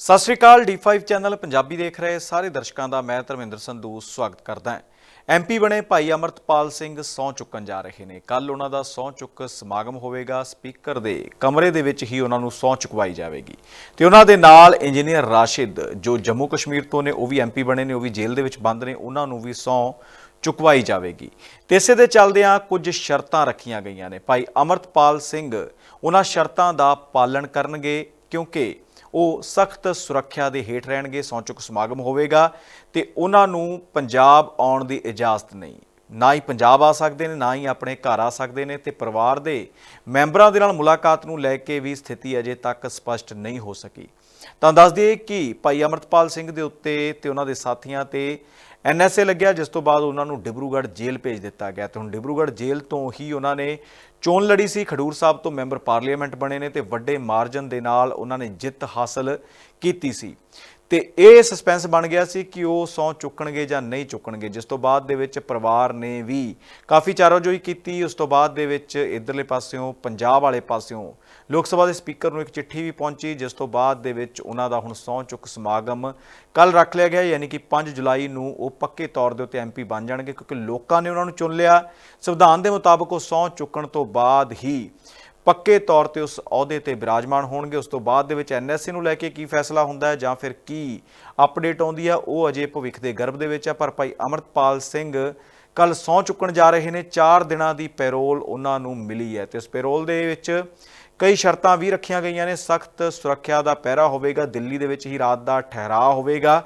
ਸਤਿ ਸ਼੍ਰੀ ਅਕਾਲ D5 channel Punjabi ਦੇਖ ਰਹੇ ਸਾਰੇ ਦਰਸ਼ਕਾਂ ਦਾ ਮੈਂ ਧਰਮਿੰਦਰ ਸੰਧੂ ਸਵਾਗਤ ਕਰਦਾ ਹਾਂ। ਐਮਪੀ ਬਣੇ ਭਾਈ ਅਮਰਤਪਾਲ ਸਿੰਘ ਸਹੁੰ ਚੁੱਕਣ ਜਾ ਰਹੇ ਨੇ। ਕੱਲ ਉਹਨਾਂ ਦਾ ਸਹੁੰ ਚੁੱਕ ਸਮਾਗਮ ਹੋਵੇਗਾ। ਸਪੀਕਰ ਦੇ ਕਮਰੇ ਦੇ ਵਿੱਚ ਹੀ ਉਹਨਾਂ ਨੂੰ ਸਹੁੰ ਚੁਕਵਾਈ ਜਾਵੇਗੀ। ਤੇ ਉਹਨਾਂ ਦੇ ਨਾਲ ਇੰਜੀਨੀਅਰ ਰਾਸ਼ਿਦ, ਜੋ ਜੰਮੂ ਕਸ਼ਮੀਰ ਤੋਂ ਨੇ, ਉਹ ਵੀ ਐਮਪੀ ਬਣੇ ਨੇ, ਉਹ ਵੀ ਜੇਲ੍ਹ ਦੇ ਵਿੱਚ ਬੰਦ ਨੇ, ਉਹਨਾਂ ਨੂੰ ਵੀ ਸਹੁੰ ਚੁਕਵਾਈ ਜਾਵੇਗੀ। ਤੇ ਇਸੇ ਦੇ ਚੱਲਦਿਆਂ ਕੁਝ ਸ਼ਰਤਾਂ ਰੱਖੀਆਂ ਗਈਆਂ ਨੇ। ਭਾਈ ਅਮਰਤਪਾਲ ਸਿੰਘ, ਉਹਨਾਂ ਸ਼ਰਤਾਂ ਦਾ ਪਾਲਣ ਕਰਨਗੇ ਕਿਉਂਕਿ ਉਹ ਸਖਤ ਸੁਰੱਖਿਆ ਦੇ ਹੇਠ ਰਹਿਣਗੇ, ਸਹੁੰ ਚੁੱਕ ਸਮਾਗਮ ਹੋਵੇਗਾ ਤੇ ਉਹਨਾਂ ਨੂੰ ਪੰਜਾਬ ਆਉਣ ਦੀ ਇਜਾਜ਼ਤ ਨਹੀਂ। ਨਾ ਹੀ ਪੰਜਾਬ ਆ ਸਕਦੇ ਨੇ, ਨਾ ਹੀ ਆਪਣੇ ਘਰ ਆ ਸਕਦੇ ਨੇ ਤੇ ਪਰਿਵਾਰ ਦੇ ਮੈਂਬਰਾਂ ਦੇ ਨਾਲ ਮੁਲਾਕਾਤ ਨੂੰ ਲੈ ਕੇ ਵੀ ਸਥਿਤੀ ਅਜੇ ਤੱਕ ਸਪਸ਼ਟ ਨਹੀਂ ਹੋ ਸਕੀ। ਤਾਂ ਦੱਸ ਦਈਏ ਕਿ ਭਾਈ ਅਮਰਤਪਾਲ ਸਿੰਘ ਦੇ ਉੱਤੇ ਤੇ ਉਹਨਾਂ ਦੇ ਸਾਥੀਆਂ ਤੇ ਐਨਐਸਏ ਲੱਗਿਆ, ਜਿਸ ਤੋਂ ਬਾਅਦ ਉਹਨਾਂ ਨੂੰ ਡਿਬਰੂਗੜ੍ਹ ਜੇਲ੍ਹ ਭੇਜ ਦਿੱਤਾ ਗਿਆ ਤੇ ਹੁਣ ਡਿਬਰੂਗੜ੍ਹ ਜੇਲ੍ਹ ਤੋਂ ਹੀ ਉਹਨਾਂ ਨੇ ਚੋਣ ਲੜੀ ਸੀ। ਖਡੂਰ ਸਾਹਿਬ ਤੋਂ ਮੈਂਬਰ ਪਾਰਲੀਮੈਂਟ ਬਣੇ ਨੇ ਤੇ ਵੱਡੇ ਮਾਰਜਨ ਦੇ ਨਾਲ ਉਹਨਾਂ ਨੇ ਜਿੱਤ ਹਾਸਲ ਕੀਤੀ ਸੀ। ਤੇ ਇਹ ਸਸਪੈਂਸ ਬਣ ਗਿਆ ਸੀ ਕਿ ਉਹ ਸੌ ਚੁੱਕਣਗੇ ਜਾਂ ਨਹੀਂ ਚੁੱਕਣਗੇ, ਜਿਸ ਤੋਂ ਬਾਅਦ ਦੇ ਵਿੱਚ ਪਰਿਵਾਰ ਨੇ ਵੀ ਕਾਫੀ ਚਾਰੋਜੋਈ ਕੀਤੀ। ਉਸ ਤੋਂ ਬਾਅਦ ਦੇ ਵਿੱਚ ਇਧਰਲੇ ਪਾਸਿਓਂ, ਪੰਜਾਬ ਵਾਲੇ ਪਾਸਿਓਂ ਲੋਕ ਸਭਾ ਦੇ ਸਪੀਕਰ ਨੂੰ ਇੱਕ ਚਿੱਠੀ ਵੀ ਪਹੁੰਚੀ, ਜਿਸ ਤੋਂ ਬਾਅਦ ਦੇ ਵਿੱਚ ਉਹਨਾਂ ਦਾ ਹੁਣ ਸਹੁੰ ਚੁੱਕ ਸਮਾਗਮ ਕੱਲ ਰੱਖ ਲਿਆ ਗਿਆ, ਯਾਨੀ ਕਿ 5 ਜੁਲਾਈ ਨੂੰ ਉਹ ਪੱਕੇ ਤੌਰ ਦੇ ਉੱਤੇ ਐਮਪੀ ਬਣ ਜਾਣਗੇ, ਕਿਉਂਕਿ ਲੋਕਾਂ ਨੇ ਉਹਨਾਂ ਨੂੰ ਚੁਣ ਲਿਆ। ਸੰਵਿਧਾਨ ਦੇ ਮੁਤਾਬਕ ਉਹ ਸਹੁੰ ਚੁੱਕਣ ਤੋਂ ਬਾਅਦ ਹੀ ਪੱਕੇ ਤੌਰ ਤੇ ਉਸ ਅਹੁਦੇ ਤੇ ਬਿਰਾਜਮਾਨ ਹੋਣਗੇ। ਉਸ ਤੋਂ ਬਾਅਦ ਦੇ ਵਿੱਚ ਐਨਐਸਸੀ ਨੂੰ ਲੈ ਕੇ ਕੀ ਫੈਸਲਾ ਹੁੰਦਾ ਹੈ ਜਾਂ ਫਿਰ ਕੀ ਅਪਡੇਟ ਆਉਂਦੀ ਆ ਉਹ ਅਜੇ ਭਵਿੱਖ ਦੇ ਗਰਭ ਦੇ ਵਿੱਚ ਆ ਪਰ ਭਾਈ ਅਮਰਤਪਾਲ ਸਿੰਘ ਕੱਲ ਸਹੁੰ ਚੁੱਕਣ ਜਾ ਰਹੇ ਨੇ। 4 ਦਿਨਾਂ ਦੀ ਪੈਰੋਲ ਉਹਨਾਂ ਨੂੰ ਮਿਲੀ ਹੈ ਤੇ ਉਸ ਪੈਰੋਲ ਦੇ ਵਿੱਚ ਕਈ ਸ਼ਰਤਾਂ ਵੀ ਰੱਖੀਆਂ ਗਈਆਂ ਨੇ। ਸਖਤ ਸੁਰੱਖਿਆ ਦਾ ਪਹਿਰਾ ਹੋਵੇਗਾ। ਦਿੱਲੀ ਦੇ ਵਿੱਚ ਹੀ ਰਾਤ ਦਾ ਠਹਿਰਾਅ ਹੋਵੇਗਾ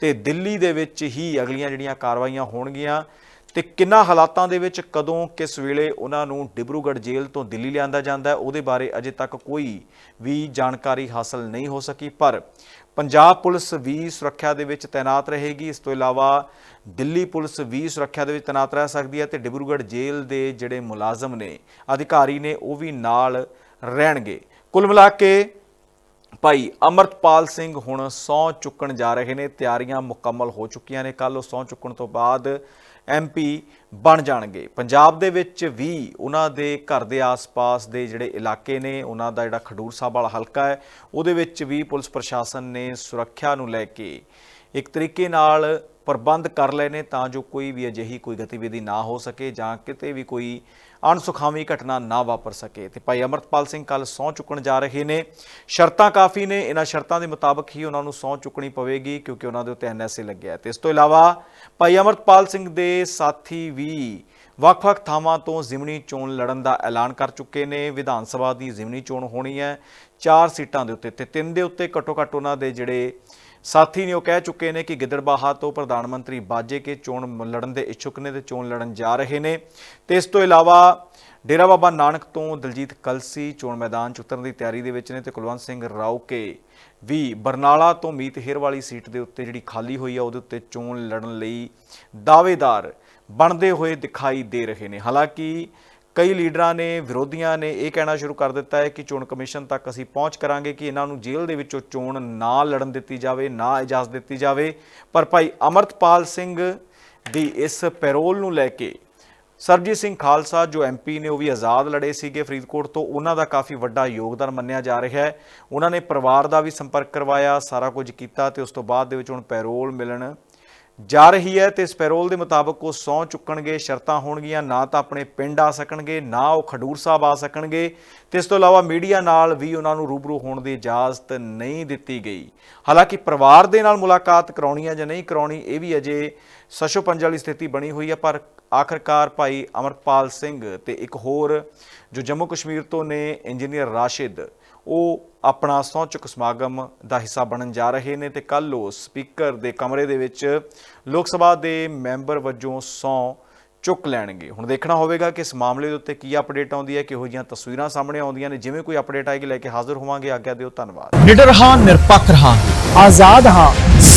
ਤੇ ਦਿੱਲੀ ਦੇ ਵਿੱਚ ਹੀ ਅਗਲੀਆਂ ਜਿਹੜੀਆਂ ਕਾਰਵਾਈਆਂ ਹੋਣਗੀਆਂ ਤੇ ਕਿੰਨਾ ਹਾਲਾਤਾਂ ਦੇ ਵਿੱਚ ਕਦੋਂ ਕਿਸ ਵੇਲੇ ਉਹਨਾਂ ਨੂੰ ਡਿਬਰੂਗੜ੍ਹ ਜੇਲ੍ਹ ਤੋਂ ਦਿੱਲੀ ਲਿਆਂਦਾ ਜਾਂਦਾ ਹੈ, ਉਹਦੇ ਬਾਰੇ ਅਜੇ ਤੱਕ ਕੋਈ ਵੀ ਜਾਣਕਾਰੀ ਹਾਸਲ ਨਹੀਂ ਹੋ ਸਕੀ। ਪਰ ਪੰਜਾਬ ਪੁਲਿਸ ਵੀ ਸੁਰੱਖਿਆ ਦੇ ਵਿੱਚ ਤਾਇਨਾਤ ਰਹੇਗੀ। ਇਸ ਤੋਂ ਇਲਾਵਾ ਦਿੱਲੀ ਪੁਲਿਸ ਵੀ ਸੁਰੱਖਿਆ ਦੇ ਵਿੱਚ ਤਾਇਨਾਤ ਰਹਿ ਸਕਦੀ ਹੈ ਤੇ ਡਿਬਰੂਗੜ੍ਹ ਜੇਲ੍ਹ ਦੇ ਜਿਹੜੇ ਮੁਲਾਜ਼ਮ ਨੇ, ਅਧਿਕਾਰੀ ਨੇ, ਉਹ ਵੀ ਨਾਲ ਰਹਿਣਗੇ। ਕੁੱਲ ਮਿਲਾ ਕੇ ਭਾਈ ਅਮਰਤਪਾਲ ਸਿੰਘ ਹੁਣ ਸਹੁੰ ਚੁੱਕਣ ਜਾ ਰਹੇ ਨੇ, ਤਿਆਰੀਆਂ ਮੁਕੰਮਲ ਹੋ ਚੁੱਕੀਆਂ ਨੇ ਕੱਲ ਉਹ ਸਹੁੰ ਚੁੱਕਣ ਤੋਂ ਬਾਅਦ ਐਮਪੀ ਬਣ ਜਾਣਗੇ। ਪੰਜਾਬ ਦੇ ਵਿੱਚ ਵੀ ਉਹਨਾਂ ਦੇ ਘਰ ਦੇ ਆਸ-ਪਾਸ ਦੇ ਜਿਹੜੇ ਇਲਾਕੇ ਨੇ, ਉਹਨਾਂ ਦਾ ਜਿਹੜਾ ਖਡੂਰ ਸਾਹਿਬ ਵਾਲਾ ਹਲਕਾ ਹੈ, ਉਹਦੇ ਵਿੱਚ ਵੀ ਪੁਲਿਸ ਪ੍ਰਸ਼ਾਸਨ ਨੇ ਸੁਰੱਖਿਆ ਨੂੰ ਲੈ ਕੇ ਇੱਕ ਤਰੀਕੇ ਨਾਲ ਪ੍ਰਬੰਧ ਕਰ ਲਏ ਨੇ ਤਾਂ ਜੋ ਕੋਈ ਵੀ ਅਜਿਹੀ ਕੋਈ ਗਤੀਵਿਧੀ ਨਾ ਹੋ ਸਕੇ ਜਾਂ ਕਿਤੇ ਵੀ ਕੋਈ ਅਣਸੁਖਾਵੀ ਘਟਨਾ ਨਾ ਵਾਪਰ ਸਕੇ। ਤੇ ਭਾਈ ਅਮਰਤਪਾਲ ਸਿੰਘ ਕੱਲ ਸਹੁੰ ਚੁੱਕਣ ਜਾ ਰਹੇ ਨੇ। ਸ਼ਰਤਾਂ ਕਾਫੀ ਨੇ। ਇਹਨਾਂ ਸ਼ਰਤਾਂ ਦੇ ਮੁਤਾਬਕ ਹੀ ਉਹਨਾਂ ਨੂੰ ਸਹੁੰ ਚੁੱਕਣੀ ਪਵੇਗੀ ਕਿਉਂਕਿ ਉਹਨਾਂ ਦੇ ਉੱਤੇ ਐਨਐਸਏ ਲੱਗਿਆ ਹੈ। ਤੇ ਇਸ ਤੋਂ ਇਲਾਵਾ ਭਾਈ ਅਮਰਤਪਾਲ ਸਿੰਘ ਦੇ ਸਾਥੀ ਵੀ ਵੱਖ-ਵੱਖ ਥਾਵਾਂ ਤੋਂ ਜ਼ਿਮਨੀ ਚੋਣ ਲੜਨ ਦਾ ਐਲਾਨ ਕਰ ਚੁੱਕੇ ਨੇ। ਵਿਧਾਨ ਸਭਾ ਦੀ ਜ਼ਿਮਨੀ ਚੋਣ ਹੋਣੀ ਹੈ। ਚਾਰ ਸੀਟਾਂ ਦੇ ਉੱਤੇ ਤੇ ਤਿੰਨ ਦੇ ਉੱਤੇ ਘੱਟੋ-ਘੱਟ ਉਹਨਾਂ ਦੇ ਜਿਹੜੇ ਸਾਥੀ ਨੇ ਉਹ ਕਹਿ ਚੁੱਕੇ ਨੇ ਕਿ ਗਿੱਦੜਬਾਹਾ ਤੋਂ ਪ੍ਰਧਾਨ ਮੰਤਰੀ ਬਾਜੇ ਕੇ ਚੋਣ ਲੜਨ ਦੇ ਇੱਛੁਕ ਨੇ ਤੇ ਚੋਣ ਲੜਨ ਜਾ ਰਹੇ ਨੇ। ਤੇ ਇਸ ਤੋਂ ਇਲਾਵਾ ਡੇਰਾ ਬਾਬਾ ਨਾਨਕ ਤੋਂ ਦਲਜੀਤ ਕਲਸੀ ਚੋਣ ਮੈਦਾਨ ਚ ਉਤਰਨ ਦੀ ਤਿਆਰੀ ਦੇ ਵਿੱਚ ਨੇ ਤੇ ਕੁਲਵੰਤ ਸਿੰਘ ਰਾਉਕੇ ਵੀ ਬਰਨਾਲਾ ਤੋਂ ਮੀਤ ਹੇਰ ਵਾਲੀ ਸੀਟ ਦੇ ਉੱਤੇ ਜਿਹੜੀ ਖਾਲੀ ਹੋਈ ਆ, ਉਹਦੇ ਉੱਤੇ ਚੋਣ ਲੜਨ ਲਈ ਦਾਅਵੇਦਾਰ ਬਣਦੇ ਹੋਏ ਦਿਖਾਈ ਦੇ ਰਹੇ ਨੇ। ਹਾਲਾਂਕਿ ਕਈ ਲੀਡਰਾਂ ਨੇ, ਵਿਰੋਧੀਆਂ ਨੇ ਇਹ ਕਹਿਣਾ ਸ਼ੁਰੂ ਕਰ ਦਿੱਤਾ ਹੈ ਕਿ ਚੋਣ ਕਮਿਸ਼ਨ ਤੱਕ ਅਸੀਂ ਪਹੁੰਚ ਕਰਾਂਗੇ ਕਿ ਇਹਨਾਂ ਨੂੰ ਜੇਲ੍ਹ ਦੇ ਵਿੱਚੋਂ ਚੋਣ ਨਾ ਲੜਨ ਦਿੱਤੀ ਜਾਵੇ, ਨਾ ਇਜਾਜ਼ਤ ਦਿੱਤੀ ਜਾਵੇ। ਪਰ ਭਾਈ ਅਮਰਤਪਾਲ ਸਿੰਘ ਦੀ ਇਸ ਪੈਰੋਲ ਨੂੰ ਲੈ ਕੇ ਸਰਬਜੀਤ ਸਿੰਘ ਖਾਲਸਾ, ਜੋ ਐਮਪੀ ਨੇ ਉਹ ਵੀ ਆਜ਼ਾਦ ਲੜੇ ਸੀਗੇ ਫਰੀਦਕੋਟ ਤੋਂ, ਉਹਨਾਂ ਦਾ ਕਾਫੀ ਵੱਡਾ ਯੋਗਦਾਨ ਮੰਨਿਆ ਜਾ ਰਿਹਾ ਹੈ। ਉਹਨਾਂ ਨੇ ਪਰਿਵਾਰ ਦਾ ਵੀ ਸੰਪਰਕ ਕਰਵਾਇਆ, ਸਾਰਾ ਕੁਝ ਕੀਤਾ ਤੇ ਉਸ ਤੋਂ ਬਾਅਦ ਦੇ ਵਿੱਚ ਹੁਣ ਪੈਰੋਲ ਮਿਲਣ ਜਾ ਰਹੀ ਹੈ ਤੇ ਇਸ ਪੈਰੋਲ ਦੇ ਮੁਤਾਬਕ ਉਹ ਸਹੁੰ ਚੁੱਕਣਗੇ, ਸ਼ਰਤਾਂ ਹੋਣਗੀਆਂ, ਨਾ ਤਾਂ ਆਪਣੇ ਪਿੰਡ ਆ ਸਕਣਗੇ, ਨਾ ਉਹ ਖਡੂਰ ਸਾਹਿਬ ਆ ਸਕਣਗੇ। ਤੇ ਇਸ ਤੋਂ ਇਲਾਵਾ ਮੀਡੀਆ ਨਾਲ ਵੀ ਉਹਨਾਂ ਨੂੰ ਰੂਬਰੂ ਹੋਣ ਦੀ ਇਜਾਜ਼ਤ ਨਹੀਂ ਦਿੱਤੀ ਗਈ। ਹਾਲਾਂਕਿ ਪਰਿਵਾਰ ਦੇ ਨਾਲ ਮੁਲਾਕਾਤ ਕਰਾਉਣੀ ਹੈ ਜਾਂ ਨਹੀਂ ਕਰਾਉਣੀ, ਇਹ ਵੀ ਅਜੇ ਸਸ਼ੋ ਪੰਜ ਵਾਲੀ ਸਥਿਤੀ ਬਣੀ ਹੋਈ ਹੈ, ਪਰ ਆਖਰਕਾਰ ਭਾਈ ਅਮਰਪਾਲ ਸਿੰਘ ਤੇ ਇੱਕ ਹੋਰ ਜੋ ਜੰਮੂ ਕਸ਼ਮੀਰ ਤੋਂ ਨੇ, ਇੰਜੀਨੀਅਰ ਰਾਸ਼ਿਦ ਉਹ ਆਪਣਾ ਸਹੁੰ ਚੁੱਕ ਸਮਾਗਮ ਦਾ ਹਿੱਸਾ ਬਣਨ ਜਾ ਰਹੇ ਨੇ ਤੇ ਕੱਲ ਉਹ ਸਪੀਕਰ ਦੇ ਕਮਰੇ ਦੇ ਵਿੱਚ ਲੋਕ ਸਭਾ ਦੇ ਮੈਂਬਰ ਵਜੋਂ ਸਹੁੰ ਚੁੱਕ ਲੈਣਗੇ। ਹੁਣ ਦੇਖਣਾ ਹੋਵੇਗਾ ਕਿ ਇਸ ਮਾਮਲੇ ਦੇ ਉੱਤੇ ਕੀ ਅਪਡੇਟ ਆਉਂਦੀ ਹੈ, ਕਿਹੋ ਜਿਹੀਆਂ ਤਸਵੀਰਾਂ ਸਾਹਮਣੇ ਆਉਂਦੀਆਂ ਨੇ, ਜਿਵੇਂ ਕੋਈ ਅਪਡੇਟ ਆਏਗੀ, ਲੈ ਕੇ ਹਾਜ਼ਰ ਹੋਵਾਂਗੇ। ਆਗਿਆ ਦਿਓ, ਧੰਨਵਾਦ। ਨਿਡਰ ਹਾਂ, ਨਿਰਪੱਖ ਹਾਂ ਆਜ਼ਾਦ ਹਾਂ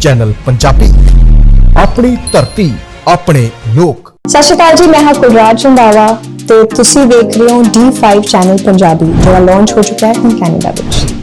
ਚੈਨਲ ਪੰਜਾਬੀ। ਆਪਣੀ ਧਰਤੀ, ਆਪਣੇ ਲੋਕ। ਸਤਿ ਸ਼੍ਰੀ ਅਕਾਲ ਜੀ, ਮੈਂ ਹਾਂ ਕੁਲਰਾਜ ਰੰਧਾਵਾ ਤੇ ਤੁਸੀਂ ਵੇਖ ਰਹੇ ਹੋ D5 ਚੈਨਲ ਪੰਜਾਬੀ, ਜਿਹੜਾ ਲਾਂਚ ਹੋ ਚੁੱਕਾ ਹੈ ਕੈਨੇਡਾ ਵਿੱਚ।